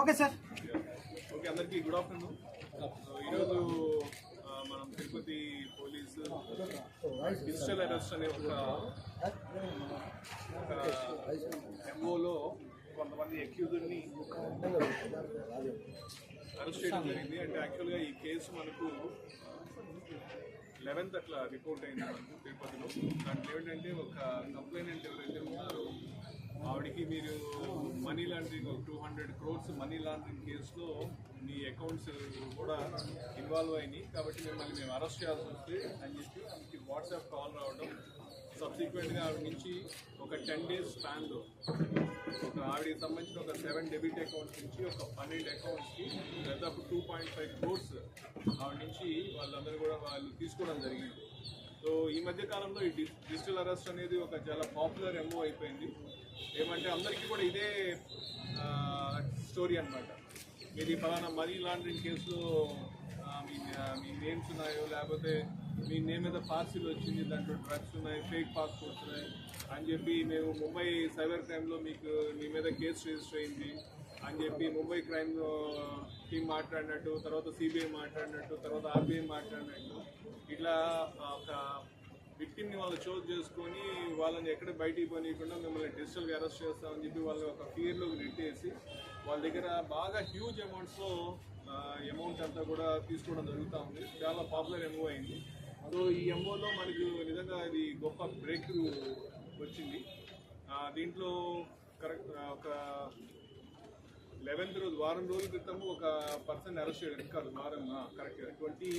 Okay sir. Okay అందరికీ good afternoon. ఈరోజు మనం తిరుపతి పోలీసు డిజిటల్ అరెస్ట్ అనే ఒక ఎంఓలో కొంతమంది అక్యూజర్ని అరెస్ట్ చేయడం జరిగింది. అంటే యాక్చువల్గా ఈ కేసు మనకు లెవెన్త్ అట్లా రిపోర్ట్ అయింది మనకు తిరుపతిలో. దాంట్లో ఏంటంటే ఒక కంప్లైనెంట్ ఎవరైతే ఉన్నారో ఆవిడకి మీరు మనీ లాండరింగ్ ఒక two hundred crores money laundering కేసులో మీ అకౌంట్స్ కూడా ఇన్వాల్వ్ అయినాయి. కాబట్టి మిమ్మల్ని మేము అరెస్ట్ చేయాల్సి వస్తే అని చెప్పి ఆమెకి వాట్సాప్ కాల్ రావడం సబ్సిక్వెంట్గా ఆవిడ నుంచి ఒక టెన్ డేస్ స్పాన్లో ఒక ఆవిడకి సంబంధించిన ఒక సెవెన్ డెబిట్ అకౌంట్స్ నుంచి ఒక పన్నెండు అకౌంట్స్కి దాదాపు టూ పాయింట్ ఫైవ్ క్రోర్స్ ఆవిడ నుంచి వాళ్ళందరూ కూడా వాళ్ళు తీసుకోవడం జరిగింది. సో ఈ మధ్య కాలంలో ఈ డిజిటల్ అరెస్ట్ అనేది ఒక చాలా పాపులర్ ఎంఓ అయిపోయింది. ఏమంటే అందరికీ కూడా ఇదే స్టోరీ అన్నమాట. మీది ఫలానా మనీ లాండరింగ్ కేసులో మీ మీ నేమ్స్ ఉన్నాయో లేకపోతే మీ నేమ్ మీద పార్సిల్ వచ్చింది దాంట్లో డ్రగ్స్ ఉన్నాయి ఫేక్ పాస్పోర్ట్స్ ఉన్నాయి అని చెప్పి మేము ముంబై సైబర్ క్రైమ్లో మీకు మీ మీద కేసు రిజిస్టర్ అయింది అని చెప్పి ముంబై క్రైమ్ టీం మాట్లాడినట్టు తర్వాత సిబిఐ మాట్లాడినట్టు తర్వాత ఆర్బీఐ మాట్లాడినట్టు ఇట్లా ఒక విక్టిమ్ని వాళ్ళు చోజ్ చేసుకొని వాళ్ళని ఎక్కడ బయటికి పోనీయకుండా మిమ్మల్ని డిజిటల్గా అరెస్ట్ చేస్తామని చెప్పి వాళ్ళు ఒక ఫియర్లోకి నెట్టేసి వాళ్ళ దగ్గర బాగా హ్యూజ్ అమౌంట్స్లో అమౌంట్ అంతా కూడా తీసుకోవడం జరుగుతూ ఉంది. చాలా పాపులర్ ఎమూవ్ అయింది. సో ఈ ఎంఓలో మనకు నిజంగా ఇది గొప్ప బ్రేక్ వచ్చింది. దీంట్లో కరెక్ట్ ఒక లెవెన్త్ రోజు వారం రోజుల క్రితం ఒక పర్సన్ అరెస్ట్ చేయడం కాదు వారం కరెక్ట్గా ట్వంటీ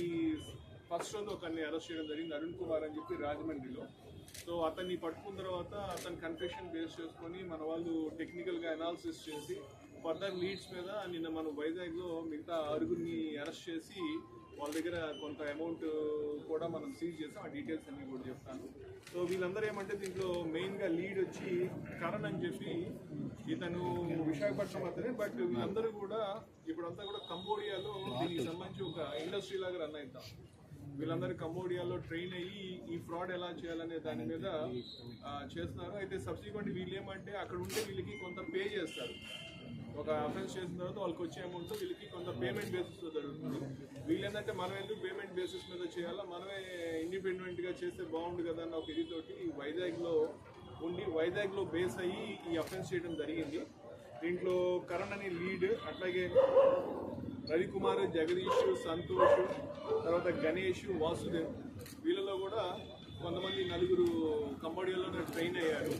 ఫస్ట్ రోజు ఒకరిని అరెస్ట్ చేయడం జరిగింది అరుణ్ కుమార్ అని చెప్పి రాజమండ్రిలో. సో అతన్ని పట్టుకున్న తర్వాత అతని కన్ఫెషన్ బేస్ చేసుకొని మన వాళ్ళు టెక్నికల్గా అనాలిసిస్ చేసి ఫర్దర్ లీడ్స్ మీద నిన్న మనం వైజాగ్లో మిగతా ఆరుగురిని అరెస్ట్ చేసి వాళ్ళ దగ్గర కొంత అమౌంట్ కూడా మనం సీజ్ చేసాం ఆ డీటెయిల్స్ అన్ని కూడా చెప్తాను. సో వీళ్ళందరూ ఏమంటే దీంట్లో మెయిన్గా లీడ్ వచ్చి కరణ్ అని చెప్పి ఇతను విశాఖపట్నం అతనే బట్ వీళ్ళందరూ కూడా ఇప్పుడంతా కూడా కంబోడియాలో దీనికి సంబంధించి ఒక ఇండస్ట్రీ లాగా రన్ అవుతాం వీళ్ళందరూ కంబోడియాలో ట్రైన్ అయ్యి ఈ ఫ్రాడ్ ఎలా చేయాలనే దాని మీద చేస్తున్నారు. అయితే సబ్సిక్వెంట్ వీళ్ళు ఏమంటే అక్కడ ఉంటే వీళ్ళకి కొంత పే చేస్తారు. ఒక అఫెన్స్ చేసిన తర్వాత వాళ్ళకి వచ్చే అమౌంట్ వీళ్ళకి కొంత పేమెంట్ బేసిస్లో జరుగుతుంది. వీళ్ళు ఏంటంటే మనం ఎందుకు పేమెంట్ బేసిస్ మీద చేయాలా? మనమే ఇండిపెండెంట్గా చేస్తే బాగుండు కదా అన్న ఒక ఇదితోటి వైజాగ్లో ఉండి వైజాగ్లో బేస్ అయ్యి ఈ అఫెన్స్ చేయడం జరిగింది. దీంట్లో కరణ్ అనే లీడ్ అట్లాగే రవికుమార్ జగదీష్ సంతోష్ తర్వాత గణేష్ వాసుదేవ్ వీళ్ళలో కూడా కొంతమంది నలుగురు కంబోడియాలో ట్రైన్ అయ్యారు.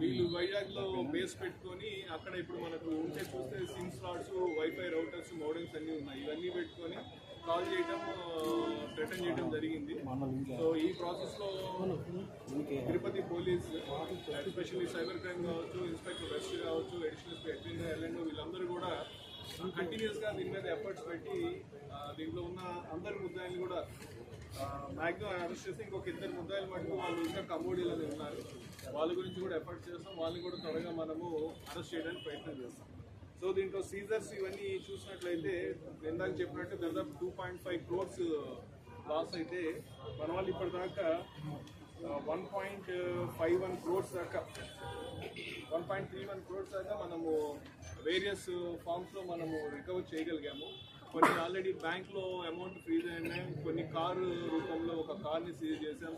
వీళ్ళు వైజాగ్లో బేస్ పెట్టుకొని అక్కడ ఇప్పుడు మనకు ఉంటే చూస్తే SIM slots wifi routers models అన్నీ ఉన్నాయి. ఇవన్నీ పెట్టుకొని కాల్ చేయడం రిటర్న్ చేయడం జరిగింది. సో ఈ ప్రాసెస్లో Tirupati police especially cyber crime కావచ్చు ఇన్స్పెక్టర్ రెస్ట్ కావచ్చు అడిషనల్ ఎడ్విన్ ఎల్ఎండ్ వీళ్ళందరూ కూడా కంటిన్యూస్గా దీని మీద ఎఫర్ట్స్ పెట్టి దీంట్లో ఉన్న అందరి ముద్దాయిని కూడా మ్యాక్సిమం అరెస్ట్ చేసి ఇంకొక ఇద్దరు ముద్దాయిలు మటుకు వాళ్ళు ఇంకా కమోడీలో ఉన్నారు. వాళ్ళ గురించి కూడా ఎఫర్ట్ చేస్తాం. వాళ్ళని కూడా త్వరగా మనము అరెస్ట్ చేయడానికి ప్రయత్నం చేస్తాం. సో దీంట్లో సీజర్స్ ఇవన్నీ చూసినట్లయితే ఇందాక చెప్పినట్టు దాదాపు two point five crores loss అయితే మన వాళ్ళు ఇప్పటిదాకా one point five one crores దాకా one point three one crores దాకా మనము వేరియస్ ఫార్మ్స్లో uh, మనము రికవర్ చేయగలిగాము. కొన్ని ఆల్రెడీ బ్యాంక్లో అమౌంట్ ఫ్రీజ్ అయినాయి. కొన్ని కారు రూపంలో ఒక కార్ని సీజ్ చేసాం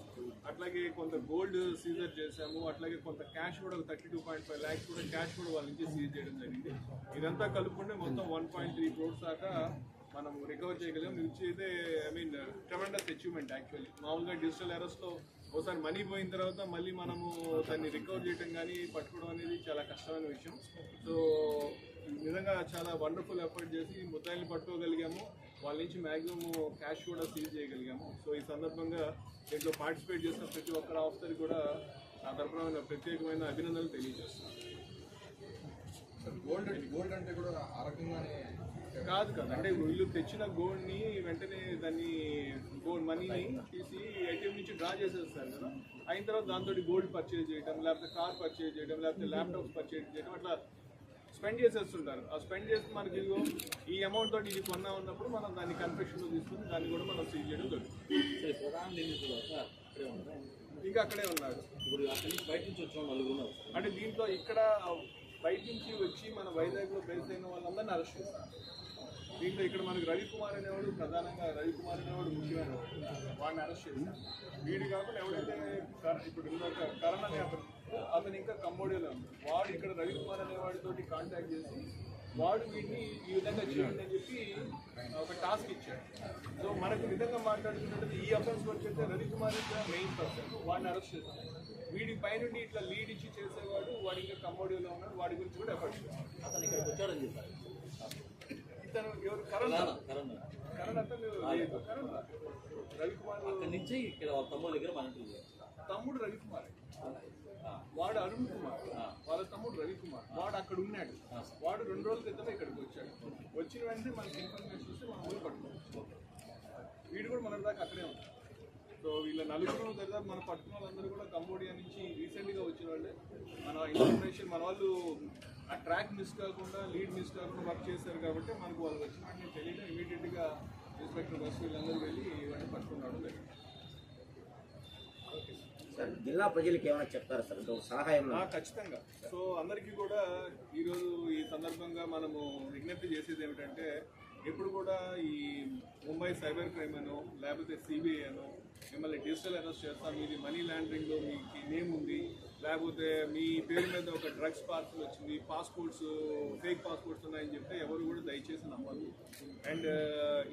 అట్లాగే కొంత గోల్డ్ సీజర్ చేసాము అట్లాగే కొంత క్యాష్ కూడా thirty two point five lakhs కూడా క్యాష్ కూడా వాళ్ళ నుంచి సీజ్ చేయడం జరిగింది. ఇదంతా కలుపుకుంటే మొత్తం వన్ పాయింట్ త్రీ క్రోడ్స్ దాకా మనం రికవర్ చేయగలిగాం. విచ్ అయితే I mean tremendous achievement actually మామూలుగా డిజిటల్ ఎరస్లో ఒకసారి మనీ పోయిన తర్వాత మళ్ళీ మనము దాన్ని రికవర్ చేయడం కానీ పట్టుకోవడం అనేది చాలా కష్టమైన విషయం. సో నిజంగా చాలా వండర్ఫుల్ ఎఫర్ట్ చేసి ముద్దాయిల్ని పట్టుకోగలిగాము. వాళ్ళ నుంచి మ్యాక్సిమం క్యాష్ కూడా సీజ్ చేయగలిగాము. సో ఈ సందర్భంగా దీంట్లో పార్టిసిపేట్ చేసిన ప్రతి ఒక్కరు ఆఫీసర్ కూడా నా తరఫున ప్రత్యేకమైన అభినందనలు తెలియజేస్తున్నాను. గోల్డ్ గోల్డ్ అంటే కూడా ఆ రకంగానే కాదు కాదు. అంటే వీళ్ళు తెచ్చిన గోల్డ్ని వెంటనే దాన్ని గోల్డ్ మనీని తీసి ఏటీఎం నుంచి డ్రా చేసేస్తారు కదా. అయిన తర్వాత దాంతో గోల్డ్ పర్చేజ్ చేయడం లేకపోతే కార్ పర్చేజ్ చేయడం లేకపోతే ల్యాప్టాప్స్ పర్చేజ్ చేయడం అట్లా స్పెండ్ చేసేస్తుంటారు. ఆ స్పెండ్ చేసి మనకి ఇదిగో ఈ అమౌంట్ తోటి ఇది కొన్నా ఉన్నప్పుడు మనం దాన్ని కన్ఫెక్షన్లో తీసుకుని దాన్ని కూడా మనం సీజ్ చేయడం జరుగుతుంది. ఇంకా అక్కడే ఉన్నాడు ఇప్పుడు అక్కడి నుంచి బయట నుంచి వచ్చిన వాళ్ళు ఉన్నారు. అంటే దీంట్లో ఇక్కడ బయట నుంచి వచ్చి మన వైజాగ్లో బేస్ అయిన వాళ్ళందరినీ అరెస్ట్ చేస్తారు. దీంట్లో ఇక్కడ మనకి రవికుమార్ అనేవాడు ప్రధానంగా రవికుమార్ అనేవాడు ముఖ్యమైన వాడిని అరెస్ట్ చేశారు వీడు కాకుండా ఎవడైతే ఇప్పుడు ఇందాక కరణ్ అనే అతను అతను ఇంకా కంబోడియాలో ఉన్నాడు. వాడు ఇక్కడ రవికుమార్ అనే వాడితోటి కాంటాక్ట్ చేసి వాడు వీడిని ఈ విధంగా చేయండి అని చెప్పి ఒక టాస్క్ ఇచ్చాడు. సో మనకు విధంగా మాట్లాడుతున్నట్టు ఈ అఫెన్స్ వచ్చేస్తే రవికుమార్ మెయిన్ పర్సన్ వాడిని అరెస్ట్ చేస్తాం వీడి పైనుండి ఇట్లా లీడ్ ఇచ్చి చేసేవాడు వాడు ఇంకా కంబోడియాలో ఉన్నాడు. వాడి గురించి కూడా ఎఫర్ట్ అతను ఇక్కడికి వచ్చాడని చెప్పారు. ఇతను ఎవరు? కరణ్ కరణ్ కరణ్. అతను. కరణ్ రవికుమార్ అక్కడి నుంచి ఇక్కడ తమ్ముడు దగ్గర మన. తమ్ముడు అరుణ్ కుమార్. వాళ్ళ తమ్ముడు రవికుమార్ వాడు అక్కడ ఉన్నాడు. వాడు రెండు రోజుల క్రితం ఇక్కడికి వచ్చాడు. వచ్చిన వెంటనే మనకి ఇన్ఫర్మేషన్ వస్తే మనం ఊరు పట్టుకోవచ్చు. వీడు కూడా మన దాకా అక్కడే ఉన్నాడు సో వీళ్ళ నలుగురు దాదాపు మన పట్టుకున్న వాళ్ళందరూ కూడా కంబోడియా నుంచి రీసెంట్గా వచ్చిన వాళ్ళే. మన ఇన్ఫర్మేషన్ మన వాళ్ళు ఆ ట్రాక్ మిస్ కాకుండా లీడ్ మిస్ కాకుండా వర్క్ చేశారు కాబట్టి మనకు వాళ్ళు వచ్చిన వెంటనే తెలియదు ఇమీడియట్గా ఇన్స్పెక్టర్ బస్సు వీళ్ళందరూ వెళ్ళి ఇవన్నీ పట్టుకున్నాడు జరిగింది. సార్ జిల్లా ప్రజలకు ఏమైనా చెప్తారా సార్? సహాయం ఖచ్చితంగా. సో అందరికీ కూడా ఈరోజు ఈ సందర్భంగా మనము విజ్ఞప్తి చేసేది ఏమిటంటే ఎప్పుడు కూడా ఈ ముంబై సైబర్ క్రైమ్ అనో లేకపోతే సిబిఐ అనో మిమ్మల్ని డిజిటల్ అరెస్ట్ చేస్తాం. మీది మనీ లాండరింగ్లో మీకు నేమ్ ఉంది. లేకపోతే మీ పేరు మీద ఒక డ్రగ్స్ పార్సల్ వచ్చింది. పాస్పోర్ట్స్ ఫేక్ పాస్పోర్ట్స్ ఉన్నాయని చెప్తే ఎవరు కూడా దయచేసి నమ్మరు. అండ్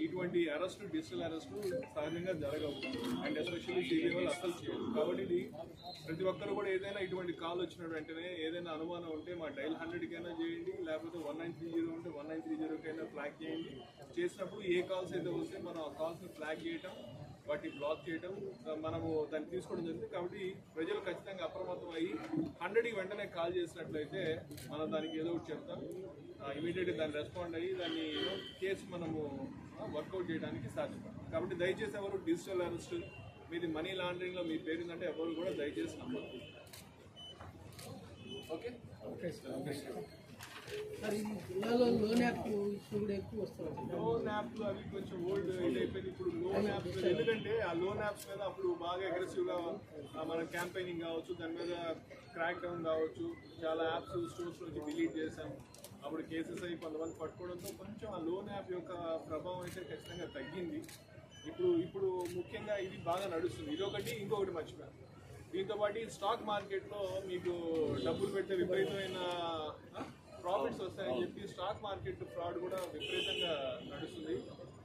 ఇటువంటి అరెస్టు డిజిటల్ అరెస్టు సహజంగా జరగవు. అండ్ ఎస్పెషల్లీ సిబిఐ వాళ్ళు అసలు చేయరు. కాబట్టి ఇది ప్రతి ఒక్కరు కూడా ఏదైనా ఇటువంటి కాల్ వచ్చిన వెంటనే ఏదైనా అనుమానం ఉంటే మా డైల్ హండ్రెడ్కైనా చేయండి. లేకపోతే వన్ నైన్ త్రీ జీరో ఉంటే వన్ నైన్ త్రీ జీరోకైనా ఫ్లాగ్ చేయండి. చేసినప్పుడు ఏ కాల్స్ అయితే వస్తే మనం ఆ కాల్స్ని ఫ్లాగ్ చేయటం. వాటిని బ్లాక్ చేయడం మనము దాన్ని తీసుకోవడం జరిగింది. కాబట్టి ప్రజలు ఖచ్చితంగా అప్రమత్తం అయ్యి హండ్రెడ్కి వెంటనే కాల్ చేసినట్లయితే మనం దానికి ఏదో ఒకటి చెప్తాం. ఇమీడియట్గా దాన్ని రెస్పాండ్ అయ్యి దాన్ని కేసు మనము వర్కౌట్ చేయడానికి సాధ్యపడుతుంది కాబట్టి దయచేసి ఎవరు డిజిటల్ అరెస్ట్ మీది మనీ లాండరింగ్లో మీ పేరుందంటే ఎవరు కూడా దయచేసి నమ్మరు okay? Okay sir. Okay sir. ఈ జిల్లాలో లోన్ యాప్ కూడా ఎక్కువ వస్తుంది లోన్ యాప్లు అవి కొంచెం ఓల్డ్ ఇదైపోయింది ఇప్పుడు లోన్ యాప్స్ ఎందుకంటే ఆ లోన్ యాప్స్ మీద అప్పుడు బాగా అగ్రెసివ్గా మన క్యాంపెయినింగ్ కావచ్చు దాని మీద క్రాక్ డౌన్ కావచ్చు చాలా యాప్స్ స్టోర్స్ నుంచి డిలీట్ చేసాం అప్పుడు కేసెస్ అయి కొంతమంది పట్టుకోవడంతో కొంచెం ఆ లోన్ యాప్ యొక్క ప్రభావం అయితే ఖచ్చితంగా తగ్గింది. ఇప్పుడు ఇప్పుడు ముఖ్యంగా ఇది బాగా నడుస్తుంది. ఇదొకటి ఇంకొకటి మర్చిపోయాను. దీంతో పాటు స్టాక్ మార్కెట్లో మీకు డబ్బులు పెడితే విపరీతమైన ప్రాఫిట్స్ వస్తాయని చెప్పి స్టాక్ మార్కెట్ ఫ్రాడ్ కూడా విపరీతంగా నడుస్తుంది.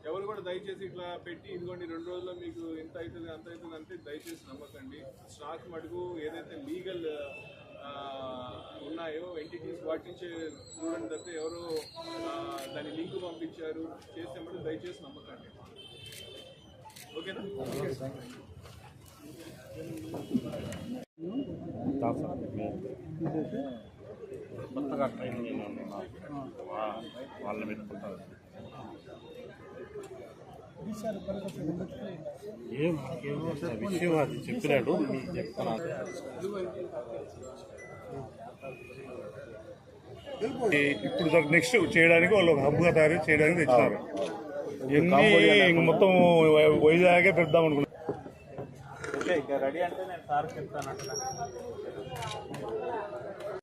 ఎవరు కూడా దయచేసి ఇట్లా పెట్టి ఇదిగోండి రెండు రోజుల్లో మీకు ఇంత అవుతుంది అంత అవుతుంది అంటే దయచేసి నమ్మకండి. స్టాక్ మటుకు ఏదైతే లీగల్ ఉన్నాయో ఎంటిటీస్ వాటి నుంచే చూడండి తప్పితే ఎవరు దాని లింక్ పంపించారు చేస్తే మటుకు దయచేసి నమ్మకండి. ఓకేనా కొత్తగా ట్రైనింగ్ వాళ్ళు వాళ్ళని పెట్టుకుంటారు ఏం ఆ విషయం అది చెప్పినాడు. నీకు చెప్తాను ఈ- ఇప్పుడు నెక్స్ట్ చేయడానికి వాళ్ళు ఒక హబ్గా తయారు చేయడానికి తెచ్చినారు. ఎన్ని ఇంక మొత్తం వైజాగే పెడదాం అనుకున్నాను రెడీ అంటే నేను సార్ చెప్తాను